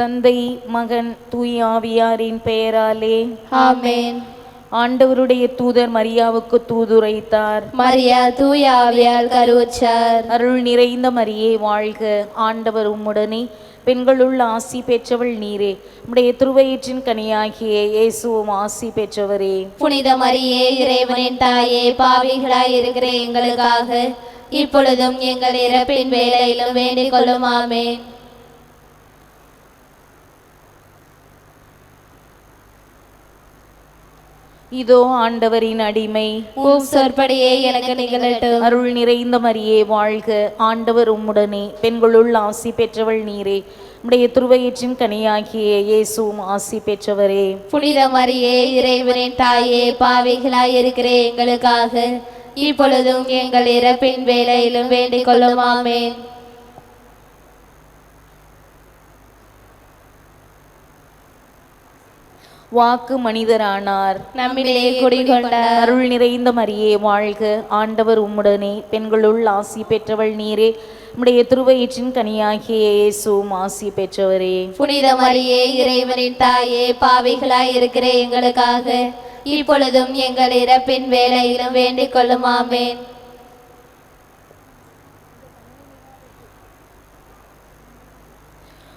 தந்தை மகன் தூய் ஆவியாரின் பெயராலே. ஆமென். ஆண்டவருடைய தூதர் மரியாவுக்கு தூதுரைத்தார். மரியா தூய ஆவியால் கருவுற்றார் அருள் நிறைந்த மரியே வாழ்க. ஆண்டவர் உம்முடனே. பெண்களுள் ஆசி பெற்றவள் நீரே. உம்முடைய திருவயிற்றின் கனியாகிய இயேசுவும் ஆசி பெற்றவரே. புனித மரியே இறைவனின் தாயே பாவிகளாய் இருக்கிற எங்களுக்காக இப்பொழுதும் எங்கள் இறப்பின் வேலையிலும் வேண்டிக் கொள்ளும். இதோ ஆண்டவரின் அடிமை. சொற்படியே எனக்கு நிகழட்டும். அருள் நிறைந்த மரியே வாழ்க. ஆண்டவர் உம்முடனே. பெண்களுள் ஆசி பெற்றவள் நீரே. உம்முடைய திருவயிற்றின் கனியாகிய இயேசுவும் ஆசி பெற்றவரே. புனித மரியே இறைவனின் தாயே பாவிகளாய் இருக்கிற எங்களுக்காக. இப்பொழுதும் எங்கள் இறப்பின் வேலையிலும் வேண்டிக் கொள்ளும். வாக்கு மனிதரானார். நம்மிடையே குடிகொண்டார். அருள் நிறைந்த மரியே வாழ்க. ஆண்டவர் உம்முடனே. பெண்களுள் ஆசி பெற்றவள் நீரே. உம்முடைய திருவயிற்றின் கனியாகிய இயேசுவும் ஆசி பெற்றவரே. புனித மரியே இறைவனின் தாயே பாவிகளாய் இருக்கிற எங்களுக்காக இப்பொழுதும் எங்கள் இறப்பின் வேலையிலும் வேண்டிக் கொள்ளும்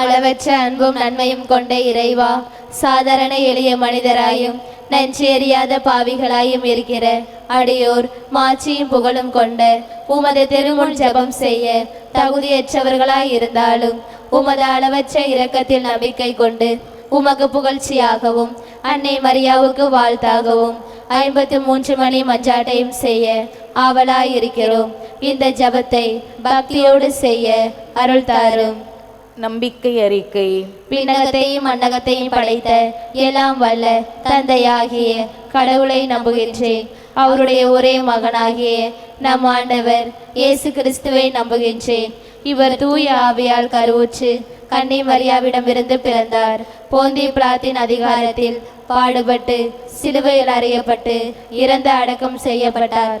அளவற்ற அன்பும் நன்மையும் கொண்ட இறைவா சாதாரண எளிய மனிதராயும் நன்றறியாத பாவிகளாயும் இருக்கிற அடியோர் மாட்சியும் புகழும் கொண்ட உமது திருமுன் ஜெபம் செய்ய தகுதியற்றவர்களாய் இருந்தாலும் உமது அளவற்ற இரக்கத்தில் நம்பிக்கை கொண்டு உமக்கு புகழ்ச்சியாகவும் அன்னை மரியாவுக்கு வாழ்த்தாகவும் ஐம்பத்து மூன்று மணி மஞ்சாட்டையும் செய்ய ஆவலாய் இருக்கிறோம் இந்த ஜெபத்தை பக்தியோடு செய்ய அருள் தாரும். நம்பிக்கை அறிக்கை. விண்ணகத்தையும் மன்னகத்தையும் படைத்த எல்லாம் வல்ல தந்தையாகிய கடவுளை நம்புகின்றேன். அவருடைய ஒரே மகனாகிய நம் ஆண்டவர் இயேசு கிறிஸ்துவை நம்புகின்றேன். இவர் தூய ஆவியால் கருவுற்று கன்னி மரியாவிடமிருந்து பிறந்தார். போந்தி பிளாத்தின் அதிகாரத்தில் பாடுபட்டு சிலுவையில் அறியப்பட்டு இறந்து அடக்கம் செய்யப்பட்டார்.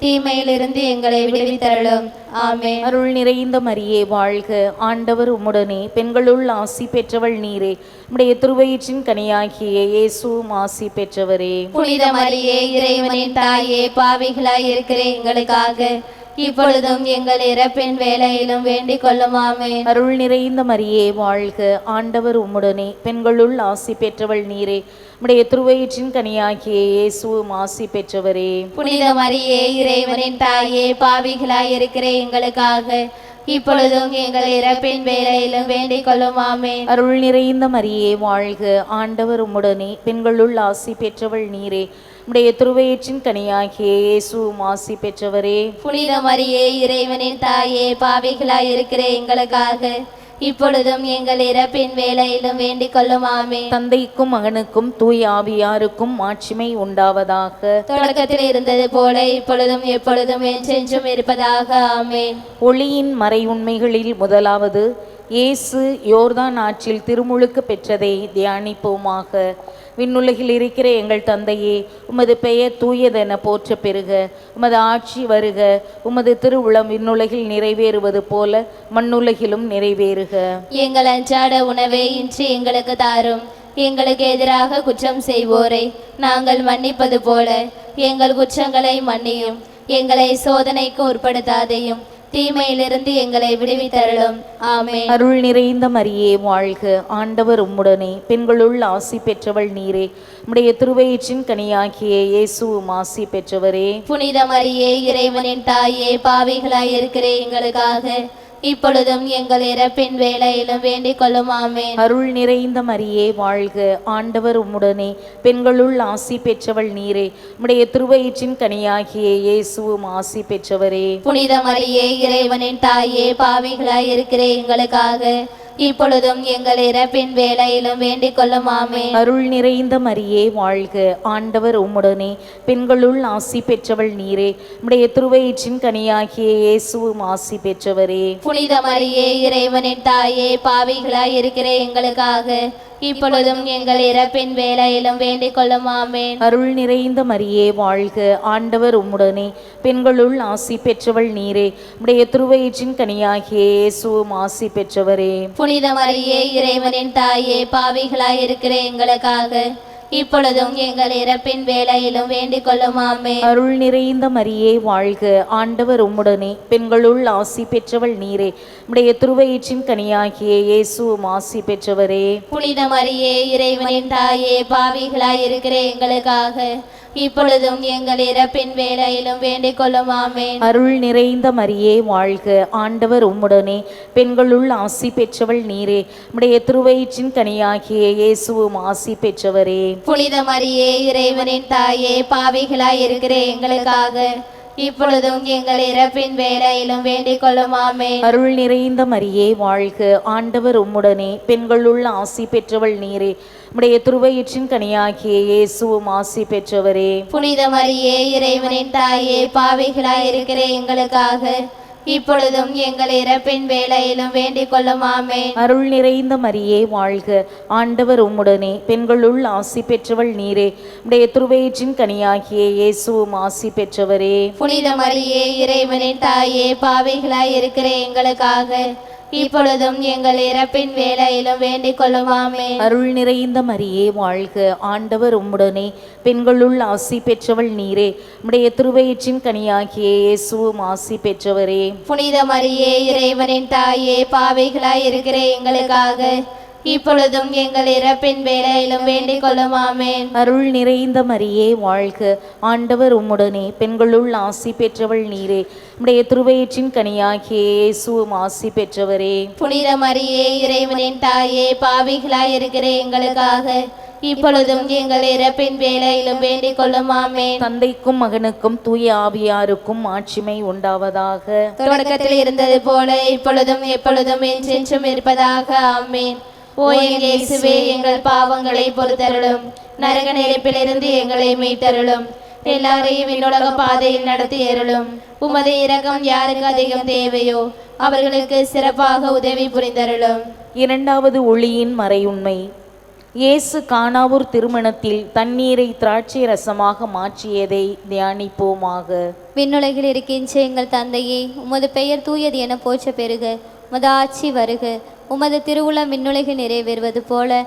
தீமையிலிருந்து எங்களை விடுவித்தரலும் ஆமென். அருள் நிறைந்த மரியே வாழ்க. ஆண்டவர் உம்முடனே. பெண்களுள் ஆசி பெற்றவள் நீரே. உம்முடைய திருவயிற்றின் கனியாகிய இயேசுவும் ஆசி பெற்றவரே. புனித மரியே இறைவனின் தாயே பாவிகளாய் இருக்கிற எங்களுக்காக இப்பொழுதும் எங்கள் இறப்பின் வேலையிலும் வேண்டிக் கொள்ளும் ஆமென் அருள் நிறைந்த மரியே வாழ்க. ஆண்டவர் உம்முடனே. பெண்களுள் ஆசி பெற்றவள் நீரே. உம்முடைய திருவயிற்றின் கனியாகிய இயேசுவும் ஆசி பெற்றவரே. புனித மரியே இறைவனின் தாயே பாவிகளாய் இருக்கிற எங்களுக்காக. இப்பொழுதும் எங்கள் இறப்பின் வேலையிலும் வேண்டிக் கொள்ளும் ஆமென் அருள் நிறைந்த மரியே வாழ்க. ஆண்டவர் உம்முடனே. பெண்களுள் ஆசி பெற்றவள் நீரே. உம்முடைய திருவயிற்றின் கனியாகிய ஆசி பெற்றவரே. புனித மரியே இறைவனின் தாயே பாவிகளாய் இருக்கிற எங்களுக்காக இப்பொழுதும் எங்கள் இறப்பின் வேலையிலும் வேண்டிக் கொள்ளும் தந்தைக்கும் மகனுக்கும் தூய் ஆவியாருக்கும் மாட்சிமை உண்டாவதாக. தொடக்கத்தில் இருந்தது போல இப்பொழுதும் எப்பொழுதும் என்றென்றும் இருப்பதாக ஆமென். ஒளியின் மறை உண்மைகளில் முதலாவது இயேசு யோர்தான் ஆற்றில் திருமுழுக்கு பெற்றதை தியானிப்போமாக. விண்ணுலகில் இருக்கிற எங்கள் தந்தையே உமது பெயர் தூயதென போற்ற பெறுக. உமது ஆட்சி வருக. உமது திருவுளம் விண்ணுலகில் நிறைவேறுவது போல மண்ணுலகிலும் நிறைவேறுக. எங்கள் அன்றாட உணவை இன்று எங்களுக்கு தாரும். எங்களுக்கு எதிராக குற்றம் செய்வோரை நாங்கள் மன்னிப்பது போல எங்கள் குற்றங்களை மன்னியும். எங்களை சோதனைக்கு உட்படுத்தாதையும். தீமையிலிருந்து எங்களை விடுவித்தருளும். ஆமென். அருள் நிறைந்த மரியே வாழ்க. ஆண்டவர் உம்முடனே. பெண்களுள் ஆசி பெற்றவள் நீரே. உம்முடைய திருவயிற்றின் கனியாகிய இயேசுவும் ஆசி பெற்றவரே. புனித மரியே இறைவனின் தாயே பாவிகளாய் இருக்கிற எங்களுக்காக. இப்பொழுதும் எங்கள் இறப்பின் வேளையிலும் வேண்டிக் கொள்ளும் ஆமென். அருள் நிறைந்த மரியே வாழ்க. ஆண்டவர் உம்முடனே. பெண்களுள் ஆசி பெற்றவள் நீரே. உம்முடைய திருவயிற்றின் கனியாகிய இயேசுவும் ஆசி பெற்றவரே. புனித மரியே இறைவனின் தாயே பாவிகளாய் இருக்கிற எங்களுக்காக. இப்பொழுதும் எங்கள் இறப்பின் வேளையிலும் வேண்டிக் கொள்ளும் அருள் நிறைந்த மரியே வாழ்க. ஆண்டவர் உம்முடனே. பெண்களுள் ஆசி பெற்றவள் நீரே. உம்முடைய திருவயிற்றின் கனியாகிய இயேசுவும் ஆசி பெற்றவரே. புனித மரியே இறைவனின் தாயே பாவிகளாய் இருக்கிற எங்களுக்காக. இப்பொழுதும் எங்கள் இறப்பின் வேளையிலும் வேண்டிக் கொள்ளும் ஆமென். அருள் நிறைந்த மரியே வாழ்க. ஆண்டவர் உம்முடனே. பெண்களுள் ஆசி பெற்றவள் நீரே. உம்முடைய திருவயிற்றின் கனியாகிய இயேசுவும் ஆசி பெற்றவரே. புனித மரியே இறைவனின் தாயே பாவிகளாய் இருக்கிற எங்களுக்காக இப்பொழுதும் எங்கள் இறப்பின் வேளையிலும் வேண்டிக் கொள்ளும் ஆமென். அருள் நிறைந்த மரியே வாழ்க. ஆண்டவர் உம்முடனே. பெண்களுள் ஆசி பெற்றவள் நீரே. உம்முடைய திருவயிற்றின் கனியாகிய இயேசுவும் ஆசி பெற்றவரே. புனித மரியே இறைவனின் தாயே பாவிகளாய் இருக்கிற எங்களுக்காக இப்பொழுதும் எங்கள் இறப்பின் வேளையிலும் வேண்டிக் கொள்ளும் ஆமென். அருள் நிறைந்த மரியே வாழ்க. ஆண்டவர் உம்முடனே. பெண்களுள் ஆசி பெற்றவள் நீரே. உம்முடைய திருவயிற்றின் கனியாகிய இயேசுவும் ஆசி பெற்றவரே. புனித மரியே இறைவனின் தாயே பாவிகளாய் இருக்கிற எங்களுக்காக. இப்பொழுதும் எங்கள் இறப்பின் வேளையிலும் வேண்டிக் கொள்ளும் அருள் நிறைந்த மரியே வாழ்க. ஆண்டவர் உம்முடனே. பெண்களுள் ஆசி பெற்றவள் நீரே. உம்முடைய திருவயிற்றின் கனியாகிய இயேசுவும் ஆசி பெற்றவரே. புனித மரியே இறைவனின் தாயே பாவிகளாய் இருக்கிற எங்களுக்காக. இப்பொழுதும் எங்கள் இறப்பின் வேளையிலும் வேண்டிக் கொள்ளும் ஆமென். அருள் நிறைந்த மரியே வாழ்க. ஆண்டவர் உம்முடனே. பெண்களுள் ஆசி பெற்றவள் நீரே. உம்முடைய திருவயிற்றின் கனியாகிய இயேசுவும் ஆசி பெற்றவரே. புனித மரியே இறைவனின் தாயே பாவிகளாய் இருக்கிற எங்களுக்காக. இப்பொழுதும் எங்கள் இறப்பின் வேளையிலும் வேண்டிக் கொள்ளும் ஆமென் அருள் நிறைந்த மரியே வாழ்க. ஆண்டவர் உம்முடனே. பெண்களுள் ஆசி பெற்றவள் நீரே. உம்முடைய திருவயிற்றின் கனியாகிய இயேசுவும் ஆசி பெற்றவரே. புனித மரியே இறைவனின் தாயே பாவிகளாய் இருக்கிற எங்களுக்காக இப்பொழுதும் எங்கள் இறப்பின் வேளையிலும் வேண்டிக் கொள்ளும் ஆமென் அருள் நிறைந்த மரியே வாழ்க. ஆண்டவர் உம்முடனே. பெண்களுள் ஆசி பெற்றவள் நீரே. உம்முடைய திருவயிற்றின் கனியாகிய இயேசுவும் ஆசி பெற்றவரே. புனித மரியே இறைவனின் தாயே பாவிகளாய் இருக்கிற எங்களுக்காக. இப்பொழுதும் எங்கள் இறப்பின் வேளையிலும் வேண்டிக் கொள்ளும் ஆமென். தந்தைக்கும் மகனுக்கும் தூய ஆவியாருக்கும் ஆட்சிமை உண்டாவதாக. தொடக்கத்தில் இருந்தது போல இப்பொழுதும் எப்பொழுதும் என்றென்றும் இருப்பதாக ஆமென். ஓ இயேசுவே எங்கள் பாவங்களை பொறுத்தருளும். நரக நெருப்பிலிருந்து எங்களை மீட்டருளும். எல்லாரையும் விண்ணுலக பாதையில் நடத்தி அருளும். உமது இரக்கம் யாருக்கு அதிகம் தேவையோ அவர்களுக்கு சிறப்பாக உதவி புரிந்தருளும். இரண்டாவது ஒளியின் மறையுண்மை. இயேசு கானாவூர் திருமணத்தில் தண்ணீரை திராட்சை ரசமாக மாற்றியதை தியானிப்போமாக. விண்ணுலகில் இருக்கின்ற எங்கள் தந்தையே உமது பெயர் தூயது என போற்ற பெறுக உமது ஆட்சி வருக. உமது திருவுளம் விண்ணுலகில் நிறைவேறுவது போல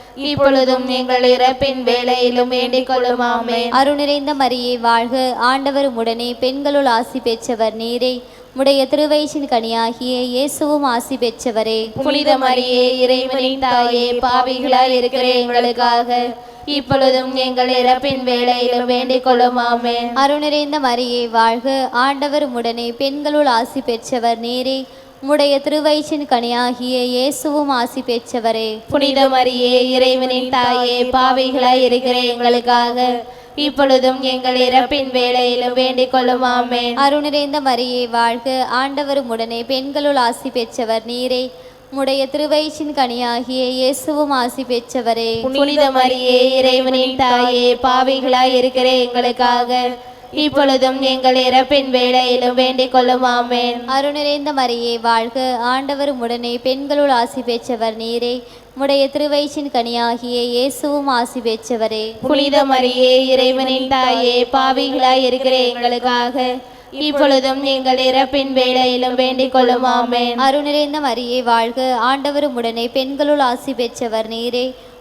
இப்பொழுதும் எங்கள் இறப்பின் வேளையிலும் வேண்டிக் கொள்ளும் ஆமென் அருள் நிறைந்த மரியே வாழ்க. ஆண்டவர் உம்முடனே பெண்களுள் ஆசி பெற்றவர் நீரே. உம்முடைய திருவயிற்றின் கனியாகிய இயேசுவும் ஆசி பெற்றவரே. புனித மரியே இறைவனின் தாயே பாவிகளாய் இருக்கிற எங்களுக்காக இப்பொழுதும் எங்கள் இறப்பின் வேளையிலும் வேண்டிக் கொள்ளும் ஆமென் அருள் நிறைந்த மரியே வாழ்க. ஆண்டவர் உம்முடனே பெண்களுள் ஆசி பெற்றவர் நீரே. உம்முடைய திருவயிற்றின் கனியாகிய இயேசுவும் ஆசி பெற்றவரே. புனித மரியே இறைவனின் தாயே பாவிகளாய் இருக்கிற எங்களுக்காக இப்பொழுதும் எங்கள் இறப்பின் வேளையிலும் வேண்டிக் கொள்ளும் ஆமென். அருள் நிறைந்த மரியே வாழ்க. ஆண்டவரும் உடனே பெண்களுள் ஆசி பெற்றவர் நீரே. உம்முடைய திருவயிற்றின் கனியாகிய இயேசுவும் ஆசி பெற்றவரே. புனித மரியே இறைவனின் தாயே பாவிகளாய் இருக்கிற எங்களுக்காக இப்பொழுதும் எங்கள் இறப்பின் வேளையிலும் வேண்டிக் கொள்ளும் ஆமென். அருள் நிறைந்த மரியே வாழ்க. ஆண்டவரும் உடனே பெண்களுள் ஆசி பெற்றவர் நீரே. உம்முடைய திருவயிற்றின் கனியாகிய இயேசுவும் ஆசி பெற்றவரே. புனித மரியே இறைவனின் தாயே பாவிகளாய் இருக்கிற எங்களுக்காக இப்பொழுதும் எங்கள் இறப்பின் வேளையிலும் வேண்டிக் கொள்ளும் ஆமென். மரியே வாழ்க. ஆண்டவரும் உடனே பெண்களுள் ஆசி பெற்றவர் நீரே.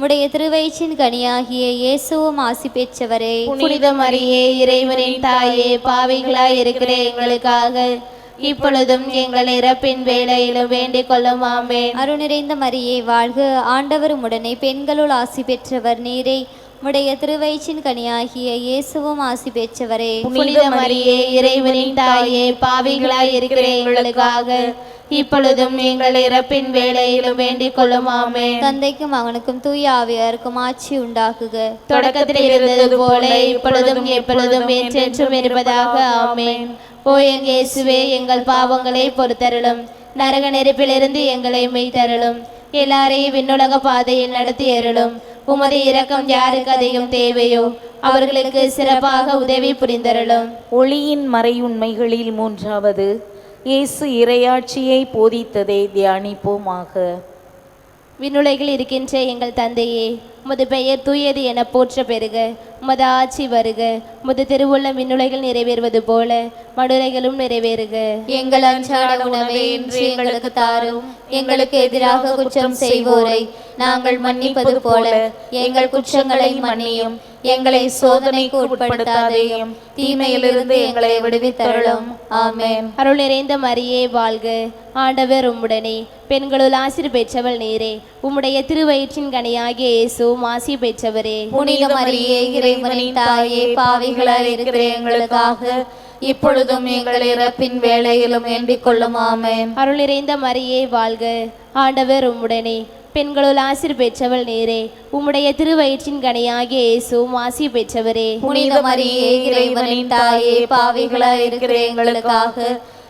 உம்முடைய திருவயிற்றின் கனியாகிய இயேசுவும் ஆசி பெற்றவரே. புனித மரியே இறைவனின் தாயே பாவிகளாய் இருக்கிற எங்களுக்காக. இப்பொழுதும் எங்கள் இறப்பின் வேளையிலும் வேண்டிக் கொள்ளும் ஆமென். அருள் நிறைந்த மரியே வாழ்க. ஆண்டவரும் உடனே பெண்களுள் ஆசி பெற்றவர் நீரே. உம்முடைய திருவயிற்றின் கனியாகிய இயேசுவும் ஆசி பெற்றவரே. புனித மரியே இறைவனின் தாயே பாவிகளாய் இருக்கிற எங்களுக்காக. இப்பொழுதும் எங்கள் இறப்பின் வேளையிலும் வேண்டிக் கொள்ளும் ஆமென். தந்தைக்கும் மகனுக்கும் தூய ஆவியாருக்கும் ஆட்சி உண்டாக்குக தொடக்கத்தில் இருந்தது போல இப்பொழுதும் எப்பொழுதும் என்றென்றும் இருப்பதாக ஆமென். ஓ இயேசுவே எங்கள் பாவங்களை பொறுத்தருளும். நரக நெருப்பிலிருந்து எங்களை மெய்தருளும். எல்லாரையும் விண்ணுலக பாதையில் நடத்தி அருளும். உமது இரக்கம் யாருக்கு அதிகம் தேவையோ அவர்களுக்கு சிறப்பாக உதவி புரிந்தருளும். ஒளியின் மறையுண்மைகளில் மூன்றாவது இயேசு இறையாட்சியை போதித்ததை தியானிப்போமாக. விண்ணுலகில் இருக்கின்ற எங்கள் தந்தையே உமது பெயர் தூயது என போற்ற பெறுக உமது ஆட்சி வருக. உமது திருவுள்ளம் விண்ணுலகில் நிறைவேறுவது போல மடுலைகளும் நிறைவேறுக. எங்கள் அன்றாட உணவை இன்று எங்களுக்கு தாரும். எங்களுக்கு எதிராக குற்றம் செய்வோரை நாங்கள் மன்னிப்பது போல எங்கள் குற்றங்களை மன்னியும். எங்களை சோதனைக்கு உட்படுத்தாதேயும். தீமையிலிருந்து எங்களை விடுவித்தருளும். ஆமென். அருள் நிறைந்த மரியே வாழ்க. ஆண்டவர் உம்முடனே. பெண்களுள் ஆசிர் பெற்றவள் நீரே. உம்முடைய திருவயிற்றின் கனியாகிய இயேசுவும் ஆசி பெற்றவரே புனித மரியே இறைவனின் தாயே பாவிகளாய் இருக்கிற எங்களுக்காக இப்பொழுதும் எங்கள் இறப்பின் வேளையிலும் வேண்டிக் கொள்ளும் ஆமென். அருள் நிறைந்த மரியே வாழ்க. ஆண்டவர் உம்முடனே. பெண்களுள் ஆசிர் பெற்றவள் நீரே. உம்முடைய திருவயிற்றின் கனியாகிய இயேசுவும் ஆசி பெற்றவரே. புனித மரியே இறைவனின் தாயே பாவிகளாய் இருக்கிற எங்களுக்காக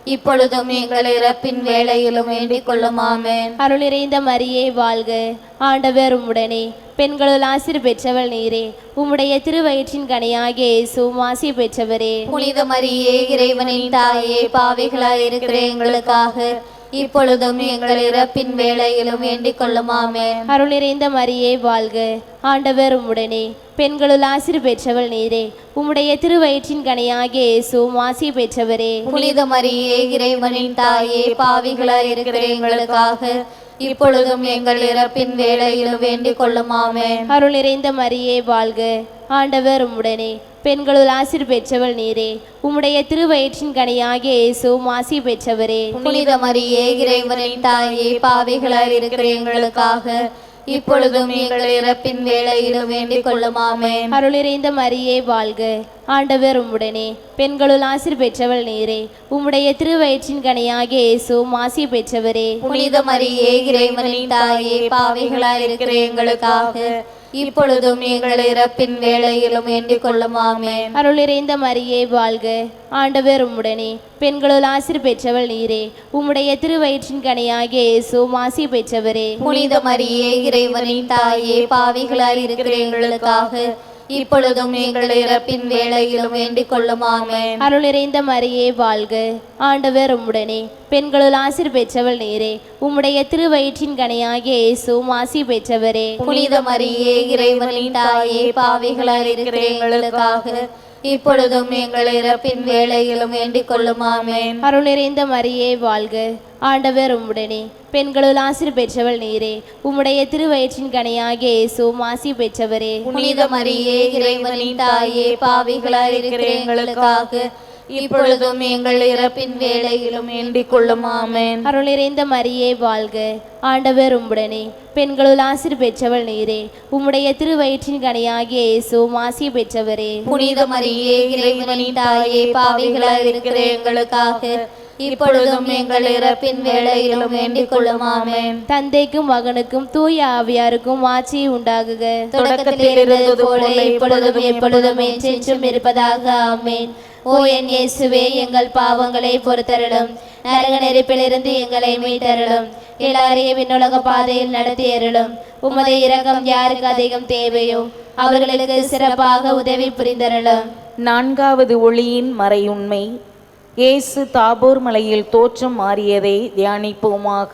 இப்பொழுதும் எங்கள் இறப்பின் வேளையிலும் வேண்டிக் கொள்ளும் ஆமென். அருள் நிறைந்த மரியே வாழ்க. ஆண்டவர் உம்முடனே. பெண்களுள் ஆசிர் பெற்றவள் நீரே. உம்முடைய திருவயிற்றின் கனியாகிய இயேசுவும் ஆசி பெற்றவரே. புனித மரியே இறைவனின் தாயே பாவிகளாய் இருக்கிற எங்களுக்காக இப்பொழுதும் எங்கள் இறப்பின் வேளையிலும் வேண்டிக் கொள்ளும் ஆமென் அருள் நிறைந்த மரியே வாழ்க. ஆண்டவர் உம்முடனே. பெண்களுள் ஆசிர் பெற்றவள் நீரே. உம்முடைய திருவயிற்றின் கனியாகிய இயேசுவும் ஆசி பெற்றவரே. புனித மரியே இறைவனின் தாயே பாவிகளாய் இருக்கிற எங்களுக்காக இப்பொழுதும் எங்கள் இறப்பின் வேளையிலும் வேண்டிக் கொள்ளும் ஆமென் அருள் நிறைந்த மரியே வாழ்க. ஆண்டவர் உம்முடனே. பெண்களுள் ஆசிர் பெற்றவள் நீரே. உம்முடைய திருவயிற்றின் கனியாகிய இயேசுவும் ஆசி பெற்றவரே. புனித மரியே இறைவனின் தாயே பாவிகளாய் இருக்கிற எங்களுக்காக இப்பொழுதும் எங்கள் இறப்பின் வேளையிலும் வேண்டிக் கொள்ளும் ஆமென் அருள் மரியே வாழ்க. ஆண்டவர் உம்முடனே. பெண்களுள் ஆசிர் பெற்றவள் நீரே. உம்முடைய திருவயிற்றின் கனியாகிய இயேசுவும் ஆசி பெற்றவரே. புனித மரியே இறைவனின் தாயே பாவிகளாய் இருக்கிற எங்களுக்காக இப்பொழுதும் எங்கள் இறப்பின் வேளையிலும் வேண்டிக் கொள்ளும் ஆமென். அருள் நிறைந்த மரியே வாழ்க. ஆண்டவர் உம்முடனே. பெண்களுள் ஆசிர் பெற்றவள் நீரே. உம்முடைய திருவயிற்றின் கனியாகிய இயேசுவும் ஆசி பெற்றவரே. புனித மரியே இறைவனின் தாயே பாவிகளாய் இருக்கிற எங்களுக்காக இப்பொழுதும் எங்கள் இறப்பின் வேளையிலும் வேண்டிக் கொள்ளும் ஆமென் அருள் நிறைந்த மரியே வாழ்க. ஆண்டவர் உம்முடனே. பெண்களுள் ஆசிர் பெற்றவள் நீரே. உம்முடைய திருவயிற்றின் கனியாகிய இயேசுவும் ஆசி பெற்றவரே. புனித மரியே இறைவனின் தாயே பாவிகளாய் இருக்கிற எங்களுக்காக இப்பொழுதும் எங்கள் இறப்பின் வேளையிலும் வேண்டிக் கொள்ளும் ஆமென். அருள் நிறைந்த மரியே வாழ்க. ஆண்டவர் உம்முடனே. பெண்களுள் ஆசிர் பெற்றவள் நீரே. உம்முடைய திருவயிற்றின் கனியாகிய இயேசுவும் ஆசி பெற்றவரே. புனித மரியே இறைவனின் தாயே பாவிகளாய் இருக்கிற எங்களுக்காக இப்பொழுதும் எங்கள் இறப்பின் வேளையிலும் வேண்டிக் கொள்ளும் ஆமென். அருள் நிறைந்த மரியே வாழ்க. ஆண்டவர் உம்முடனே. பெண்களுள் ஆசிர் பெற்றவள் நீரே. உம்முடைய திருவயிற்றின் கனியாகிய இயேசுவும் ஆசி பெற்றவரே. புனித மரியே இறைவனின் தாயே பாவிகளாய் இருக்கிற எங்களுக்காக இப்பொழுதும் எங்கள் இறப்பின் வேளையிலும் வேண்டிக் கொள்ளும் ஆமென் தந்தைக்கும் மகனுக்கும் தூய ஆவியாருக்கும் ஆட்சி உண்டாகுக. தொடக்கத்தில் இருந்தது போல இப்பொழுதும் எப்பொழுதும் என்றென்றும் இருப்பதாக ஆமென். ஓ என் இயேசுவே எங்கள் பாவங்களை பொறுத்தருளும். நரக நெருப்பிலிருந்து எங்களை மீட்டருளும். எல்லாரையும் விண்ணுலக பாதையில் நடத்தி அருளும் உமது இரக்கம் யாருக்கு அதிகம் தேவையோ அவர்களுக்கு சிறப்பாக உதவி புரிந்தருளும். நான்காவது ஒளியின் மறையுண்மை. இயேசு தாபோர் மலையில் தோற்றம் மாறியதை தியானிப்போமாக.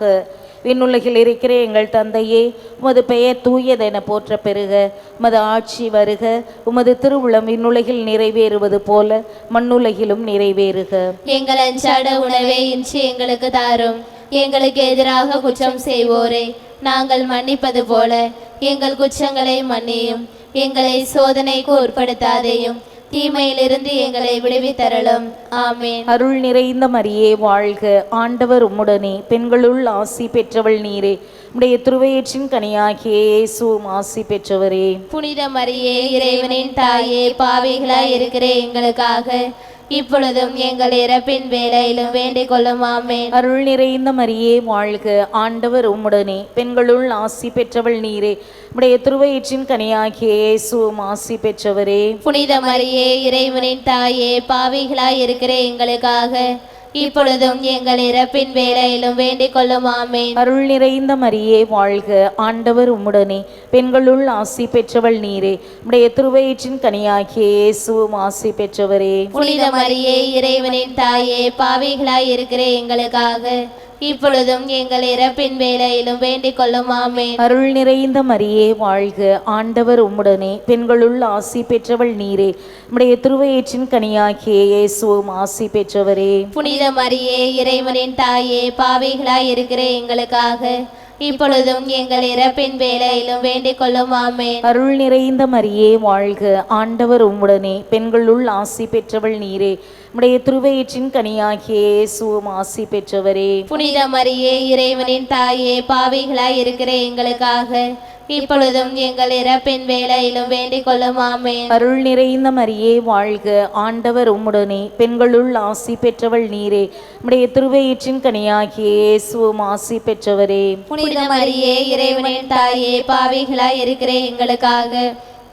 விண்ணுலகில் இருக்கிற எங்கள் தந்தையே உமது பெயர் தூயதென போற்ற பெறுக உமது ஆட்சி வருக. உமது திருவுளம் விண்ணுலகில் நிறைவேறுவது போல மண்ணுலகிலும் நிறைவேறுக. எங்கள் அன்றாட உணவை இன்று எங்களுக்கு தாரும். எங்களுக்கு எதிராக குற்றம் செய்வோரை. நாங்கள் மன்னிப்பது போல எங்கள் குற்றங்களை மன்னியும். எங்களை சோதனைக்கு உட்படுத்தாதேயும். தீமையிலிருந்து எங்களை விடுவித்தரலும் ஆமென். அருள் நிறைந்த மரியே வாழ்க. ஆண்டவர் உம்முடனே. பெண்களுள் ஆசி பெற்றவள் நீரே. உடைய திருவயிற்றின் கனியாகிய இயேசுவும் ஆசி பெற்றவரே. புனித மரியே இறைவனின் தாயே பாவிகளாய் இருக்கிற எங்களுக்காக இப்பொழுதும் எங்கள் இறப்பின் வேலையிலும் வேண்டிக் கொள்ளும் ஆமென். அருள் நிறைந்த மரியே வாழ்க. ஆண்டவர் உம்முடனே. பெண்களுள் ஆசி பெற்றவள் நீரே. உடைய திருவயிற்றின் கனியாகிய இயேசுவும் ஆசி பெற்றவரே. புனித மரியே இறைவனின் தாயே பாவிகளாய் இருக்கிற எங்களுக்காக இப்பொழுதும் எங்கள் இறப்பின் வேலையிலும் வேண்டிக் கொள்ளும் ஆமென். அருள் நிறைந்த மரியே வாழ்க. ஆண்டவர் உம்முடனே. பெண்களுள் ஆசி பெற்றவள் நீரே. உடைய திருவயிற்றின் கனியாகிய இயேசுவும் ஆசி பெற்றவரே. புனித மரியே இறைவனின் தாயே பாவிகளாய் இருக்கிற எங்களுக்காக. இப்பொழுதும் எங்கள் இறப்பின் வேலையிலும் வேண்டிக் கொள்ளும் ஆமென். அருள் நிறைந்த மரியே வாழ்க. ஆண்டவர் உம்முடனே. பெண்களுள் ஆசி பெற்றவள் நீரே. உடைய திருவயிற்றின் கனியாகிய இயேசுவும் ஆசி பெற்றவரே. புனித மரியே இறைவனின் தாயே பாவிகளாய் இருக்கிற எங்களுக்காக இப்பொழுதும் எங்கள் இறப்பின் வேலையிலும் வேண்டிக் கொள்ளும் ஆமென். அருள் நிறைந்த மரியே வாழ்க. ஆண்டவர் உம்முடனே. பெண்களுள் ஆசி பெற்றவள் நீரே. உடைய திருவயிற்றின் கனியாகிய இயேசுவும் ஆசி பெற்றவரே. புனித மரியே இறைவனின் தாயே பாவிகளாய் இருக்கிற எங்களுக்காக இப்பொழுதும் எங்கள் இறப்பின் வேலையிலும் வேண்டிக் கொள்ளும் அருள் நிறைந்த மரியே வாழ்க ஆண்டவர் உம்முடனே. பெண்களுள் ஆசி பெற்றவள் நீரே. உடைய திருவயிற்றின் கனியாகிய இயேசுவும் ஆசி பெற்றவரே. புனித மரியே இறைவனின் தாயே பாவிகளாய் இருக்கிற எங்களுக்காக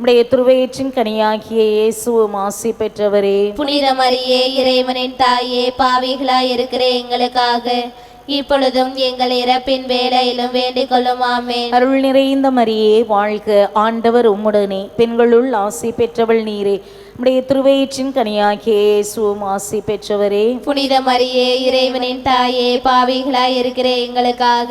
உடைய திருவயிற்றின் கனியாகிய இயேசுவும் ஆசி பெற்றவரே. புனித மரியே இறைவனின் தாயே பாவிகளாய் இருக்கிற எங்களுக்காக இப்பொழுதும் எங்கள் இறப்பின் வேலையிலும் வேண்டிக் கொள்ளும் ஆமென். அருள் நிறைந்த மரியே வாழ்க ஆண்டவர் உம்முடனே. பெண்களுள் ஆசி பெற்றவள் நீரே. உடைய திருவயிற்றின் கனியாகிய இயேசுவும் ஆசி பெற்றவரே. புனித மரியே இறைவனின் தாயே பாவிகளாய் இருக்கிற எங்களுக்காக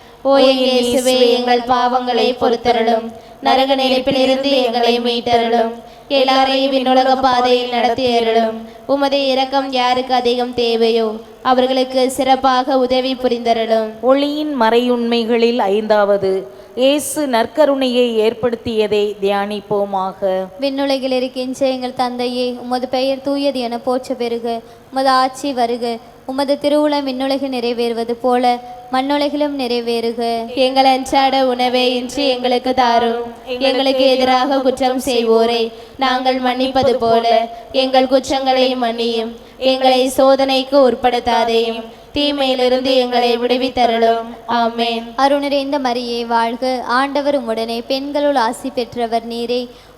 ஓ இயேசுவே எங்கள் பாவங்களை பொறுத்தருளும். நரக நெருப்பிலிருந்து எங்களை மீட்டருளும். எல்லாரையும் விண்ணுலக பாதையில் நடத்தி அருளும் உமது இரக்கம் யாருக்கு அதிகம் தேவையோ அவர்களுக்கு சிறப்பாக உதவி புரிந்தருளும். ஒளியின் மறையுண்மைகளில் ஐந்தாவது இயேசு நற்கருணையை ஏற்படுத்தியதை தியானிப்போமாக. விண்ணுலகில் இருக்கின்ற எங்கள் தந்தையே உமது பெயர் தூயது என போற்ற பெறுக உமது ஆட்சி வருக. உமது திருவுளம் விண்ணுலகில் நிறைவேறுவது போல மண்ணுலகிலும் நிறைவேறுக. எங்கள் அன்றாட உணவை இன்று எங்களுக்கு தாரும். எங்களுக்கு எதிராக குற்றம் செய்வோரை நாங்கள் மன்னிப்பது போல. எங்கள் குற்றங்களை மன்னியும். எங்களை சோதனைக்கு உட்படுத்தாதேயும். தீமையிலிருந்து எங்களை விடுவித்தருளும். ஆமென். அருள் நிறைந்த மரியே வாழ்க. ஆண்டவர் உம்முடனே பெண்களுள் ஆசி பெற்றவர் நீரே.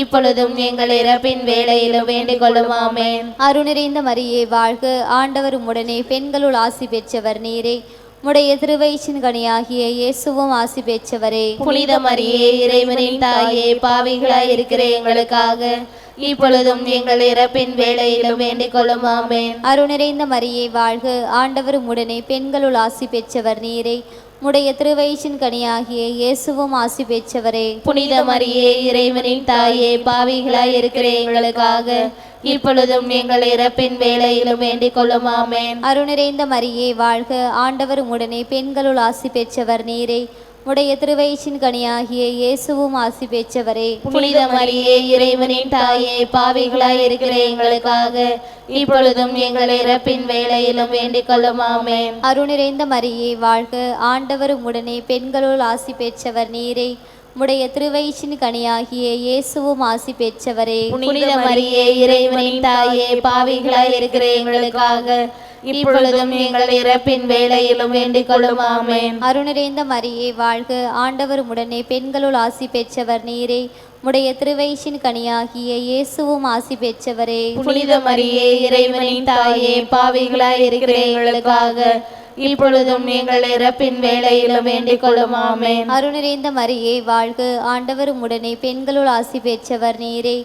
இப்பொழுதும் எங்கள் இறப்பின் வேலையிலும் வேண்டிக் கொள்ளும் ஆமென் அருள் நிறைந்த மரியே வாழ்க. ஆண்டவர் உம்முடனே பெண்களுள் ஆசி பெற்றவர் நீரே. உடைய திருவயிற்றின் கனியாகிய இயேசுவும் ஆசி பெற்றவரே. புனித மரியே இறைவனின் தாயே பாவிகளாய் இருக்கிற எங்களுக்காக இப்பொழுதும் எங்கள் இறப்பின் வேலையிலும் வேண்டிக் கொள்ளும் ஆமென் அருள் நிறைந்த மரியே வாழ்க. ஆண்டவர் உம்முடனே பெண்களுள் ஆசி பெற்றவர் நீரே. உடைய திருவயிற்றின் கனியாகிய இயேசுவும் ஆசி பெற்றவரே. புனித மரியே இறைவனின் தாயே பாவிகளாய் இருக்கிற எங்களுக்காக இப்பொழுதும் எங்கள் இறப்பின் வேலையிலும் வேண்டிக் கொள்ளும் ஆமென். அருள் நிறைந்த மரியே வாழ்க. ஆண்டவர் உம்முடனே பெண்களுள் ஆசி பெற்றவர் நீரே. உடைய திருவயிற்றின் கனியாகிய இயேசுவும் ஆசி பெற்றவரே. புனித மரியே இறைவனின் தாயே பாவிகளாய் இருக்கிற எங்களுக்காக இப்பொழுதும் எங்கள் இறப்பின் வேலையிலும் வேண்டிக் கொள்ளும் ஆமென். அருள் நிறைந்த மரியே வாழ்க. ஆண்டவர் உம்முடனே பெண்களுள் ஆசி பெற்றவர் நீரே. உடைய திருவயிற்றின் கனியாகிய இயேசுவும் ஆசி பெற்றவரே. புனித மரியே இறைவனின் தாயே பாவிகளாய் இருக்கிற எங்களுக்காக இப்பொழுதும் எங்கள் இறப்பின் வேலையிலும் வேண்டிக் கொள்ளும் ஆமென் நிறைந்த மரியே வாழ்க. ஆண்டவர் உம்முடனே பெண்களுள் ஆசி பெற்றவர் நீரே. உடைய திருவயிற்றின் கனியாகிய இயேசுவும் ஆசி பெற்றவரே. புனித மரியே இறைவனின் தாயே பாவிகளாய் இருக்கிற எங்களுக்காக இப்பொழுதும் எங்கள் இறப்பின் வேலையிலும் வேண்டிக் கொள்ளும் ஆமென் அருள் நிறைந்த மரியே வாழ்க. ஆண்டவர் உம்முடனே பெண்களுள் ஆசி பெற்றவர் நீரே.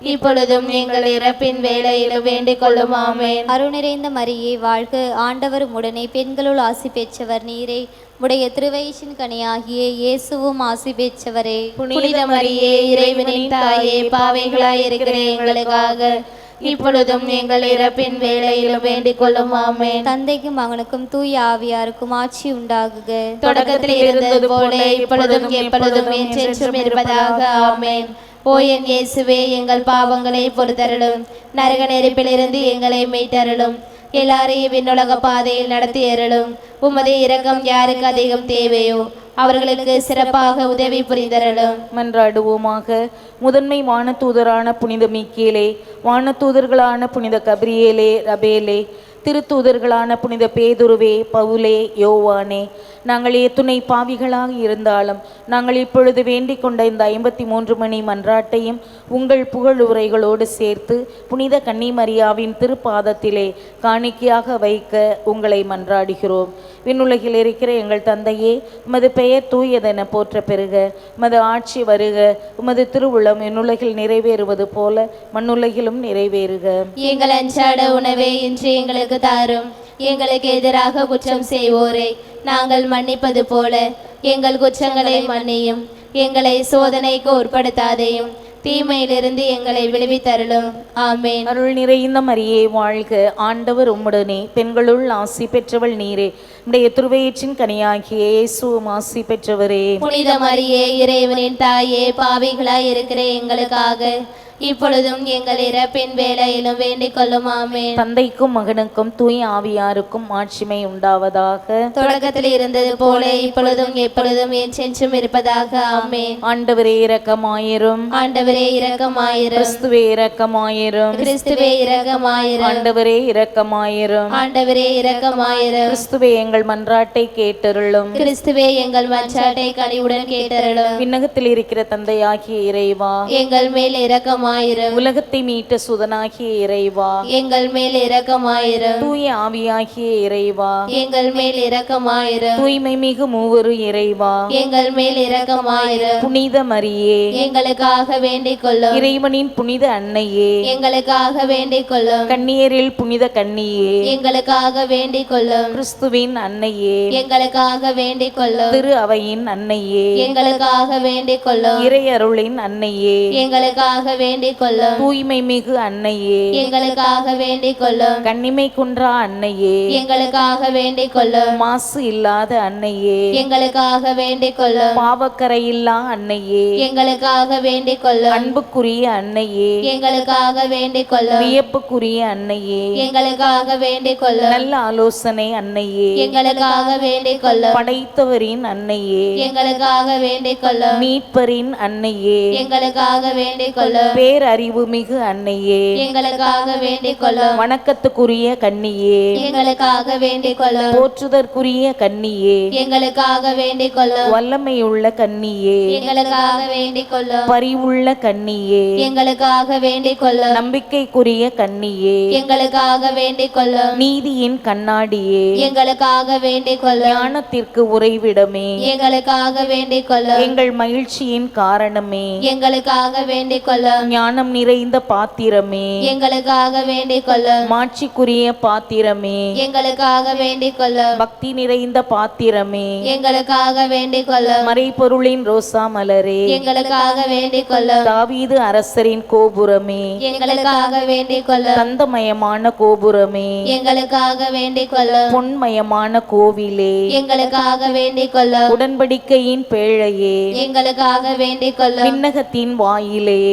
இப்பொழுதும் எங்கள் இறப்பின் வேலையிலும் வேண்டிக் கொள்ளும் ஆமென். அருள் நிறைந்த மரியே வாழ்க. ஆண்டவர் உம்முடனே பெண்களுள் ஆசி பெற்றவர் நீரே. உடைய திருவயிற்றின் கனியாகிய இயேசுவும் ஆசி பெற்றவரே. புனித மரியே இறைவனின் தாயே பாவிகளாய் இருக்கிற எங்களுக்காக. இப்பொழுதும் எங்கள் இறப்பின் வேலையிலும் வேண்டிக் கொள்ளும் ஆமென். தந்தைக்கும் மகனுக்கும் தூய ஆவியாருக்கும் ஆட்சி உண்டாகுக. தொடக்கத்தில் இருந்தது போல இப்பொழுதும் எப்பொழுதும் என்றென்றும் இருப்பதாக ஆமென். ஓ என் இயேசுவே எங்கள் பாவங்களை பொறுத்தருளும். நரக நெருப்பிலிருந்து எங்களை மீட்டருளும். எல்லாரையும் விண்ணுலக பாதையில் நடத்தி அருளும் உமது இரக்கம் யாருக்கு அதிகம் தேவையோ அவர்களுக்கு சிறப்பாக உதவி புரிந்தரலும் மன்றாடுவோமாக. முதன்மை வானத்தூதரான புனித மீக்கேலே வானத்தூதர்களான புனித கபிரியேலே ரபேலே திருத்தூதர்களான புனித பேதுருவே பவுலே யோவானே நாங்கள் எத்துணை பாவிகளாக இருந்தாலும் நாங்கள் இப்பொழுது வேண்டிக் கொண்ட இந்த ஐம்பத்தி மூன்று மணி மன்றாட்டையும் உங்கள் புகழ் உரைகளோடு சேர்த்து புனித கன்னிமரியாவின் திருப்பாதத்திலே காணிக்கையாக வைக்க உங்களை மன்றாடுகிறோம். விண்ணுலகில் இருக்கிற எங்கள் தந்தையே உமது பெயர் தூயதென போற்ற பெறுக. உமது ஆட்சி வருக. உமது திருவுளம் விண்ணுலகில் நிறைவேறுவது போல மண்ணுலகிலும் நிறைவேறுக. எங்கள் அன்றாட உணவை இன்று எங்களுக்கு தாரும். எங்களுக்கு எதிராக குற்றம் செய்வோரை. நாங்கள் மன்னிப்பது போல எங்கள் குற்றங்களை மன்னியும். எங்களை சோதனைக்கு உட்படுத்தாதையும். தீமையிலிருந்து எங்களை விடுவித்தருளும். ஆமென். அருள் நிறைந்த மரியே வாழ்க. ஆண்டவர் உம்முடனே. பெண்களுள் ஆசி பெற்றவள் நீரே. உடைய திருவயிற்றின் கனியாகிய இயேசுவும் ஆசி பெற்றவரே. புனித மரியே இறைவனின் தாயே பாவிகளாய் இருக்கிற எங்களுக்காக இப்பொழுதும் எங்கள் இறப்பின் வேலையிலும் வேண்டிக் கொள்ளும் ஆமேன். தந்தைக்கும் மகனுக்கும் தூய ஆவியாருக்கும் ஆட்சிமை உண்டாவதாக. தொடக்கத்தில் இருந்தது போல இப்பொழுதும் எப்பொழுதும் என்றென்றும் இருப்பதாக ஆமேன். ஆண்டவரே இரக்கமாயிரும். ஆண்டவரே இரக்கமாயிரும். கிறிஸ்துவே இரக்கமாயிரும். கிறிஸ்துவே இரக்கமாயிரும். ஆண்டவரே இரக்கமாயிரும். ஆண்டவரே இரக்கமாயிரும். கிறிஸ்துவே எங்கள் மன்றாட்டை கேட்டருளும். கிறிஸ்துவே எங்கள் மன்றாட்டை கனிவுடன் கேட்டருளும். விண்ணகத்தில் இருக்கிற தந்தையாகிய இறைவா. எங்கள் மேல் இரக்கமாயிரும் உலகத்தை மீட்ட சுதனாகிய இறைவா. எங்கள் மேல் இரக்கமாயிரும் தூய ஆவியாகிய இறைவா. எங்கள் மேல் இரக்கமாயிரும் தூய்மை மிகு மூவரு இறைவா. எங்கள் மேல் இரக்கமாயிரும் புனித மரியே. எங்களுக்காக வேண்டிக் கொள்ளும். இறைவனின் புனித அன்னையே. எங்களுக்காக வேண்டிக் கொள்ளும். கண்ணியரில் புனித கன்னியே. எங்களுக்காக வேண்டிக் கொள்ளும். கிறிஸ்துவின் அன்னையே. எங்களுக்காக வேண்டிக் கொள்ளும். திரு அவையின் அன்னையே. எங்களுக்காக வேண்டிக் கொள்ளும். இறையருளின் அன்னையே. எங்களுக்காக வேண்டிக் கொள்ளும் தூய்மை மிகு அன்னையே. எங்களுக்காக வேண்டிக் கொள்ளும் கண்ணிமை குன்றா அன்னையே. எங்களுக்காக வேண்டிக் கொள்ளும் மாசு இல்லாத அன்னையே. எங்களுக்காக வேண்டிக் கொள்ளும் பாவக்கரையில்லா அன்னையே. எங்களுக்காக வேண்டிக் கொள்ளும் அன்புக்குரிய அன்னையே. எங்களுக்காக வேண்டிக் கொள்ளும் வியப்புக்குரிய அன்னையே. எங்களுக்காக வேண்டிக் கொள்ளும் நல்ல ஆலோசனை அன்னையே. எங்களுக்காக வேண்டிக் கொள்ளும் படைத்தவரின் அன்னையே. எங்களுக்காக வேண்டிக் கொள்ளும் மீட்பரின் அன்னையே. எங்களுக்காக வேண்டிக் கொள்ளும் பேரறிவு மிகு அன்னையே. எங்களுக்காக வேண்டிக் கொள்ளும் வணக்கத்துக்குரிய கன்னியே எங்களுக்காக வேண்டிக் கொள்ளும் போற்றுதற்குரிய கன்னியே எங்களுக்காக வேண்டிக் கொள்ளும் வல்லமையுள்ள கன்னியே எங்களுக்காக வேண்டிக் கொள்ளும் பரிவுள்ள கன்னியே எங்களுக்காக வேண்டிக் கொள்ளும் நம்பிக்கைக்குரிய கன்னியே எங்களுக்காக வேண்டிக் கொள்ளும் நீதியின் கண்ணாடியே. எங்களுக்காக வேண்டிக் கொள்ளும் ஞானத்திற்கு உறைவிடமே. எங்களுக்காக வேண்டிக் கொள்ளும் எங்கள் மகிழ்ச்சியின் காரணமே. எங்களுக்காக வேண்டிக் கொள்ளும் ஞானம் நிறைந்த பாத்திரமே. எங்களுக்காக வேண்டிக் கொள்ளும் மாட்சிக்குரிய பாத்திரமே. எங்களுக்காக வேண்டிக் கொள்ளும் பக்தி நிறைந்த பாத்திரமே. எங்களுக்காக வேண்டிக் கொள்ளும் மறைபொருளின் ரோசா மலரே. எங்களுக்காக வேண்டிக் கொள்ளும் தாவீது அரசரின் கோபுரமே. எங்களுக்காக வேண்டிக் கொள்ளும் தந்தமயமான கோபுரமே. எங்களுக்காக வேண்டிக் கொள்ளும் பொன்மயமான கோவிலே. எங்களுக்காக வேண்டிக் கொள்ளும் உடன்படிக்கையின் பேழையே. எங்களுக்காக வேண்டிக் கொள்ளும் விண்ணகத்தின் வாயிலே.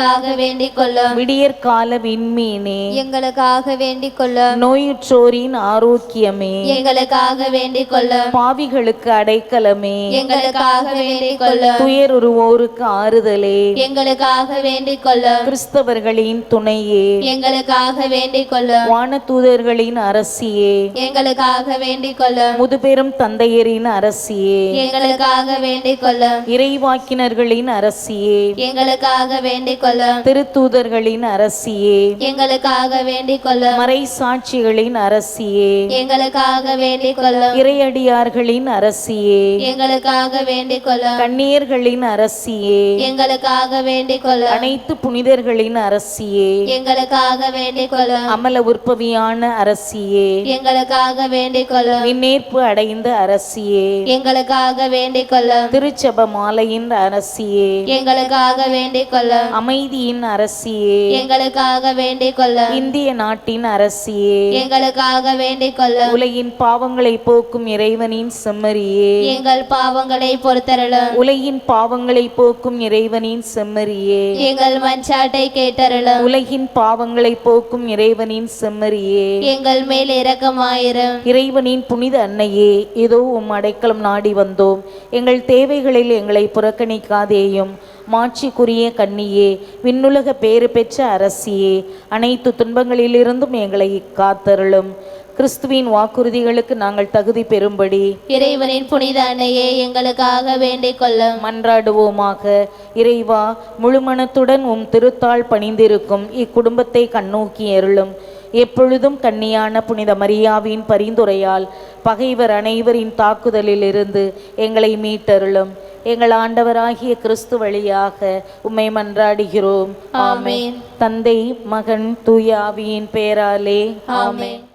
எங்களுக்காக வேண்டிக் கொள்ளும் விடியற்கால விண்மீனே எங்களுக்காக வேண்டிக் கொள்ளும் நோயுற்றோரின் ஆரோக்கியமே. எங்களுக்காக வேண்டிக் கொள்ளும் பாவிகளுக்கு அடைக்கலமே. எங்களுக்காக வேண்டிக் கொள்ளும் துயருருவோருக்கு ஆறுதலே. எங்களுக்காக வேண்டிக் கொள்ளும் கிறிஸ்தவர்களின் துணையே. எங்களுக்காக வேண்டிக் கொள்ளும் வானதூதர்களின் அரசியே. எங்களுக்காக வேண்டிக் கொள்ளும் முதுபெரும் தந்தையரின் அரசியே. எங்களுக்காக வேண்டிக் கொள்ளும் இறைவாக்கினர்களின் அரசியே. எங்களுக்காக வேண்டிக் கொள்ளும் திருத்தூதர்களின் அரசியே. எங்களுக்காக வேண்டிக் கொள்ளும் மறை சாட்சிகளின் அரசியே. எங்களுக்காக வேண்டிக் கொள்ளும் இறையடியார்களின் அரசியே. எங்களுக்காக வேண்டிக் கொள்ளும் கண்ணியர்களின் அரசியே. எங்களுக்காக வேண்டிக் கொள்ளும் அனைத்து புனிதர்களின் அரசியே. எங்களுக்காக வேண்டிக் கொள்ளும் அமல உற்பவியான அரசியே. எங்களுக்காக வேண்டிக் கொள்ளும் விண்ணேற்பு அடைந்த அரசியே. எங்களுக்காக வேண்டிக் கொள்ளும் திருச்சப மாலையின் அரசியே. எங்களுக்காக வேண்டிக் கொள்ளும் அமைதியின் அரசியே. எங்களுக்காக வேண்டிக் கொள்ளும் இந்திய நாட்டின் அரசியே. எங்களுக்காக வேண்டிக் கொள்ளும் உலகின் பாவங்களை போக்கும் இறைவனின் செம்மறியே. எங்கள் பாவங்களை பொறுத்தருளும் உலகின் பாவங்களை போக்கும் இறைவனின் செம்மறியே. எங்கள் மன்றாட்டை கேட்டருளும் உலகின் பாவங்களை போக்கும் இறைவனின் செம்மறியே. எங்கள் மேல் இரக்கமாயிரும் இறைவனின் புனித அன்னையே இதோ உம் அடைக்கலம் நாடி வந்தோம். எங்கள் தேவைகளில் எங்களை புறக்கணிக்காதேயும். மாட்சிக்குரிய கன்னியே விண்ணுலக பேறு பெற்ற அரசியே அனைத்து துன்பங்களிலிருந்தும் எங்களை காத்தருளும் கிறிஸ்துவின் வாக்குறுதிகளுக்கு நாங்கள் தகுதி பெறும்படி. இறைவனின் புனித அன்னையே எங்களுக்காக வேண்டிக் கொள்ளும். மன்றாடுவோமாக. இறைவா முழுமனத்துடன் உம் திருத்தாள் பணிந்திருக்கும் இக்குடும்பத்தை கண்ணோக்கி அருளும். எப்பொழுதும் கன்னியான புனித மரியாவின் பரிந்துரையால் பகைவர் அனைவரின் தாக்குதலிலிருந்து எங்களை மீட்டருளும். எங்கள் ஆண்டவராகிய கிறிஸ்து வழியாக உம்மை மன்றாடுகிறோம். ஆமென். தந்தை மகன் தூய ஆவியின் பெயராலே. ஆமென்.